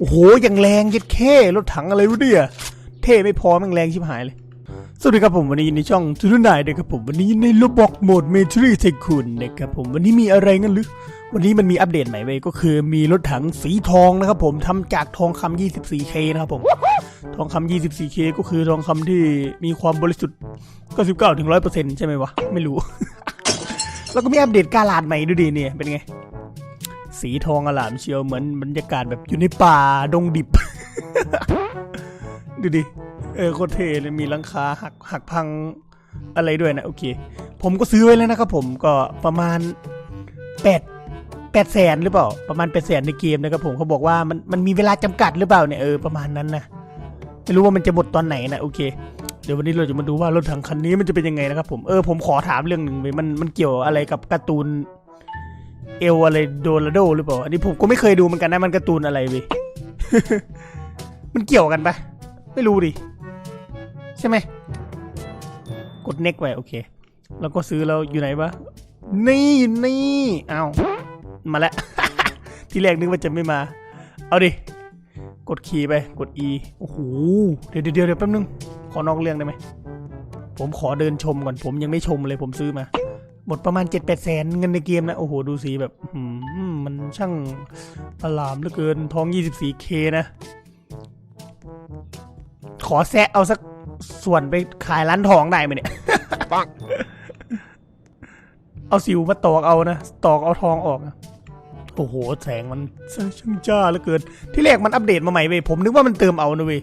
โอ้โหอย่างแรงเย็ดเข้รถถังอะไรวะเนี่ยเท่ไม่พอแมันแรงชิบหายเลย สวัสดีครับผมวันนี้ในช่องทุนนายนะครับผมวันนี้ในโลบอกโหมดเมทรีเทคุณนะครับผมวันนี้มีอะไรงั้นหรือ วันนี้มันมีอัปเดตใหม่ไปก็คือมีรถถังสีทองนะครับผมทำจากทองคำ 24K นะครับผมทองคำ 24K ก็คือทองคำที่มีความบริสุทธิ์99ถึง100%ใช่ไหมวะไม่รู้ แล้วก็มีอัปเดตกาลาดใหม่ดูดิเนี่ยเป็นไง สีทองอลามเชียวเหมือนบรรยากาศแบบอยู่ในป่าดงดิบ ดูดิ เออโคตรเท่เลยมีหลังคาหักหักพังอะไรด้วยนะ โอเค ผมก็ซื้อไว้แล้วนะครับผมก็ประมาณแปดแปดแสนหรือเปล่า ประมาณแปดแสนในเกมนะครับผมเขาบอกว่ามันมันมีเวลาจำกัดหรือเปล่าเนี่ยเออประมาณนั้นนะไม่รู้ว่ามันจะหมดตอนไหนนะโอเคเดี๋ยววันนี้เราจะมาดูว่ารถถังคันนี้มันจะเป็นยังไงนะครับผมเออผมขอถามเรื่องหนึ่งเลยมันมันเกี่ยวอะไรกับการ์ตูน เอลอะไรโดราโดหรือเปล่า อันนี้ผมก็ไม่เคยดูเหมือนกันนะมันการ์ตูนอะไรเว้ยมันเกี่ยวกันปะไม่รู้ดิ ใช่ไหม กดเน็กไว้โอเค แล้วก็ซื้อแล้วอยู่ไหนวะ นี่อยู่นี่เอามาแล้ว ที่แรกนึกว่าจะไม่มา เอาดิ กดคีย์ไป กด E โอ้โห เดี๋ยวเดี๋ยวเดี๋ยวแป๊บนึง ขอนอกเรื่องได้ไหม ผมขอเดินชมก่อน ผมยังไม่ชมเลยผมซื้อมา หมดประมาณ 7 8แสนเงินในเกมนะ โอ้โห ดูสีแบบมันช่างประหลามเหลือเกินท้อง 24K นะ ขอแซะเอาสักส่วนไปขายร้านทองได้ไหมเนี่ย เอาสิวมาตอกเอานะ ตอกเอาทองออกนะโอ้โห แสงมันช่างจ้าเหลือเกิน ที่แรกมันอัปเดตมาใหม่เว้ย ผมนึกว่ามันเติมเอานะเว้ย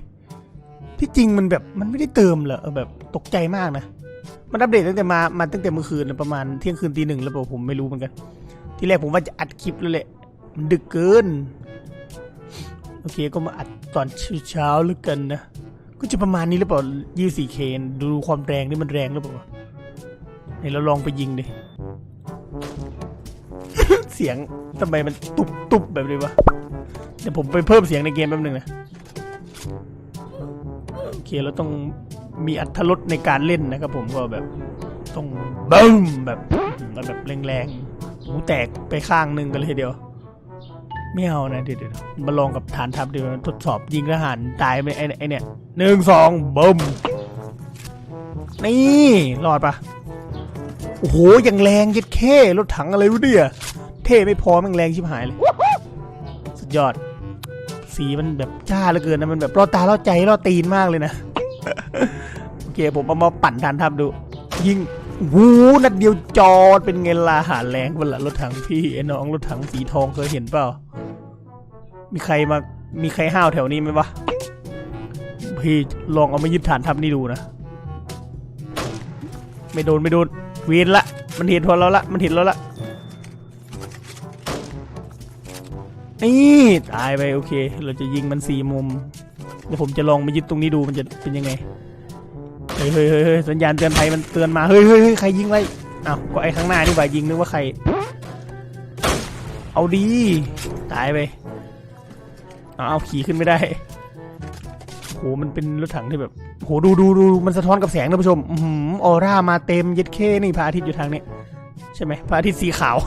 ที่จริงมันแบบมันไม่ได้เติมเหรอแบบตกใจมากนะ มันอัปเดตตั้งแต่มา มาตั้งแต่เมื่อคืนนะประมาณเที่ยงคืนตีหนึ่งแล้วเปล่าผมไม่รู้เหมือนกัน ที่แรกผมว่าจะอัดคลิปแล้วแหละ มันดึกเกิน โอเคก็มาอัดตอนเช้าๆแล้วกันนะ ก็จะประมาณนี้หรือเปล่า 24K ดูความแรงนี่มันแรงหรือเปล่าวะไหนเราลองไปยิงดิ เสียงทำไมมันตุบตุบแบบนี้วะ เดี๋ยวผมไปเพิ่มเสียงในเกมแป๊บนึงนะ โอเคเราต้อง มีอัธรสในการเล่นนะครับผมก็แบบต้องบึ้มแบบแบบแรงๆหูแตกไปข้างหนึ่งกันเลยทีเดียวไม่เอานะเดี๋ยวเดี๋ยวมาลองกับฐานทัพเดี๋ยวทดสอบยิงทหารตายไปไอ้ไอเนี่ยหนึ่งสองบึ้มนี่รอดปะโอ้โหย่างแรงย็ดเข้รถถังอะไรวะเนี่ยเท่ไม่พอแมันแรงชิบหายเลย สุดยอด สีมันแบบจ้าเหลือเกินนะมันแบบรอดตาล่อใจล่อตีนมากเลยนะ เคผมเอามาปั่นฐานทัพดู ยิงวูนัดเดียวจอดเป็นไงล่ะหาแรงเวลารถถังพี่ไอ้น้องรถถังสีทองเคยเห็นเปล่า มีใครมามีใครห้าวแถวนี้ไหมวะพี่ลองเอามายึดฐานทัพนี่ดูนะ ไม่โดนไม่โดนเวียนละ มันเห็นพอเราละมันเห็นเราละนี่ตายไปโอเค เราจะยิงมันสี่มุมเดี๋ยวผมจะลองมายึดตรงนี้ดูมันจะเป็นยังไง เฮ้ยเฮ้ยเฮ้ยสัญญาณเตือนภัยมันเตือนมา เฮ้ยเฮ้ยเฮ้ยใครยิงไรอ้าวก็ไอ้ข้างหน้านี่ว่ายิงนึกว่าใคร เอาดี ตายไป เอาเอาขี่ขึ้นไม่ได้โหมันเป็นรถถังที่แบบโหดูดูดูมันสะท้อนกับแสงท่านผู้ชม อือหือออร่ามาเต็มเย็ดเคนี่พระอาทิตย์อยู่ทางนี้ ใช่ไหมพระอาทิตย์สีขาว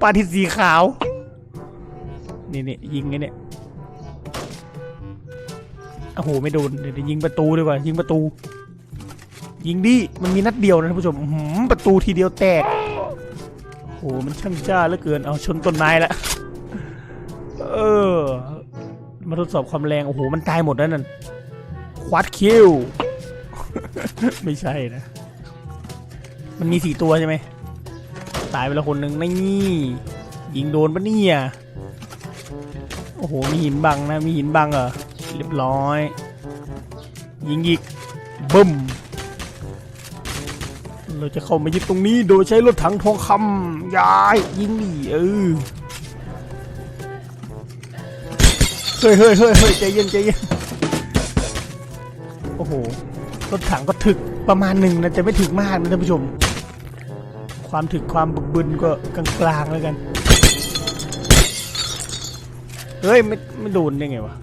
พระอาทิตย์สีขาว นี่นี่ยิงไงเนี่ย โอ้โหไม่โดนเดี๋ยวยิงประตูดีกว่ายิงประตู ยิงดิมันมีนัดเดียวนะท่านผู้ชมประตูทีเดียวแตกโอ้โหมันช่างจ้าเหลือเกิน เอาชนต้นไม้ละ เออ มาทดสอบความแรง โอ้โห มันตายหมดแล้วนั่น ควาดคิว ไม่ใช่นะ มันมีสี่ตัวใช่ไหม ตายไปแล้วคนหนึ่งนี่ ยิงโดนปะเนี่ย โอ้โห มีหินบังนะ มีหินบังเหรอ เรียบร้อย ยิงอีกบึ้มเราจะเข้ามายึดตรงนี้โดยใช้รถถังทองคำย้ายยิงดิเออเฮ้ยเฮ้ยเฮ้ยเฮ้ยใจเย็นใจเย็นโอ้โหรถถังก็ถึกประมาณหนึ่งนะจะไม่ถึกมากนะท่านผู้ชม ความถึกความบึกบึนก็กลางๆแล้วกัน เฮ้ย ไม่ไม่โดนได้ไงวะ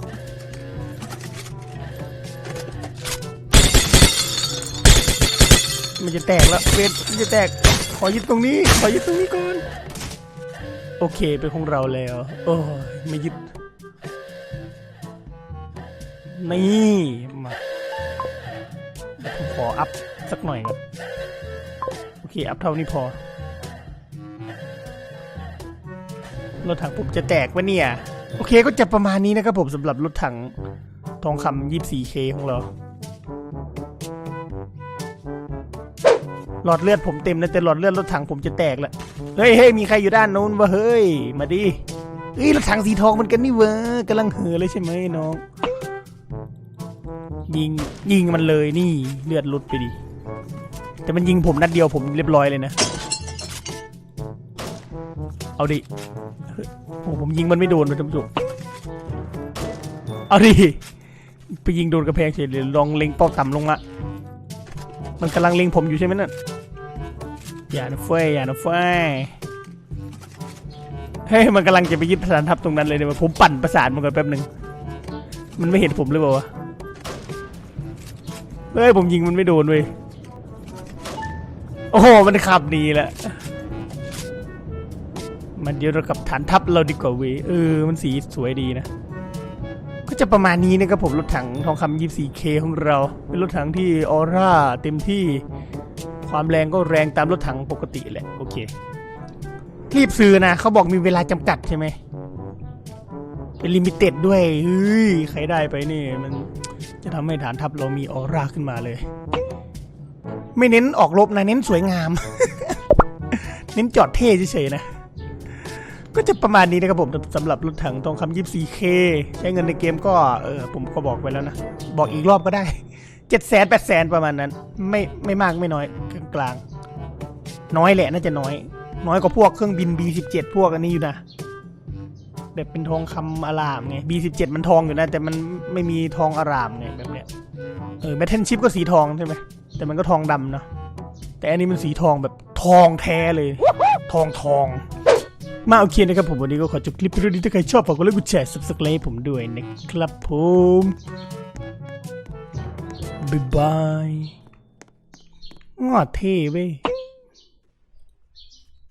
มันจะแตกแล้วเวทมันจะแตก ขอยึดตรงนี้ ขอยึดตรงนี้ก่อน โอเค เป็นของเราแล้ว โอ้ยไม่ยึด นี่มาผมขออัพสักหน่อยก่อนโอเค อัพเท่านี้พอรถถังผมจะแตกวะเนี่ย โอเคก็จะประมาณนี้นะครับผมสำหรับรถถังทองคำ 24K ของเรา หลอดเลือดผมเต็มนะแต่หลอดเลือดรถถังผมจะแตกแล้วเฮ้ยเฮ้ยมีใครอยู่ด้านนู้นวะเฮ้ย มาดิเฮ้ยรถถังสีทองมันกันนี่เวะกำลังเห่อเลยใช่ไหมน้อง ยิงยิงมันเลยนี่เลือดลดไปดิ แต่มันยิงผมนัดเดียวผมเรียบร้อยเลยนะ เอาดิโอ้ผมยิงมันไม่โดนเลยท่านผู้ชมเอาดิ ไปยิงโดนกระแพงเฉยเลยลองเล็งเป้าต่ำลงละ มันกำลังเล็งผมอยู่ใช่ไหมนั่นอย่านะเฟ้ยอย่านะเฟ้ยเฮ้ยมันกำลังจะไปยึดฐานทัพตรงนั้นเลยเนี่ยผมปั่นประสานมันก่อนแป๊บหนึ่งมันไม่เห็นผมเลยเปล่าวะเฮ้ยผมยิงมันไม่โดนเว้ยโอ้โหมันขับหนีแล้วมันเดียวกับฐานทัพเราดีกว่าเว้ยเออมันสีสวยดีนะ ก็จะประมาณนี้นะครับผมรถถังทองคำ 24K ของเรา เป็นรถถังที่ออร่าเต็มที่ความแรงก็แรงตามรถถังปกติแหละ โอเค รีบซื้อนะเขาบอกมีเวลาจำกัดใช่ไหมเป็นลิมิเต็ดด้วยเฮ้ยใครได้ไปนี่ มันจะทำให้ฐานทัพเรามีออร่าขึ้นมาเลย ไม่เน้นออกรบนะ เน้นสวยงาม เน้นจอดเท่เฉยๆนะ ก็จะประมาณนี้นะครับผมสำหรับรถถังทองคำ 24K ใช้เงินในเกมก็เออผมก็บอกไปแล้วนะ บอกอีกรอบก็ได้7 0 0 0 0 8 0 0 0ประมาณนั้น ไม่ไม่มากไม่น้อยกลางๆน้อยแหละน่าจะน้อย น้อยกว่าพวกเครื่องบิน B17 พวกอันนี้อยู่นะแบบเป็นทองคำอารามไง B17 มันทองอยู่นะ แต่มันไม่มีทองอารามไงแบบเนี้ยเออแมทเทนชิปก็สีทองใช่ไหมแต่มันก็ทองดำเนาะแต่อันนี้มันสีทองแบบทองแท้เลย ทองทอง มาโอเคนะครับผมวันนี้ก็ขอจบคลิปไปด้วยดีถ้าใครชอบฝากกดไลค์กดแชร์ subscribe ผมด้วยนะครับผมบ๊ายบายอ้อเท่เว้ย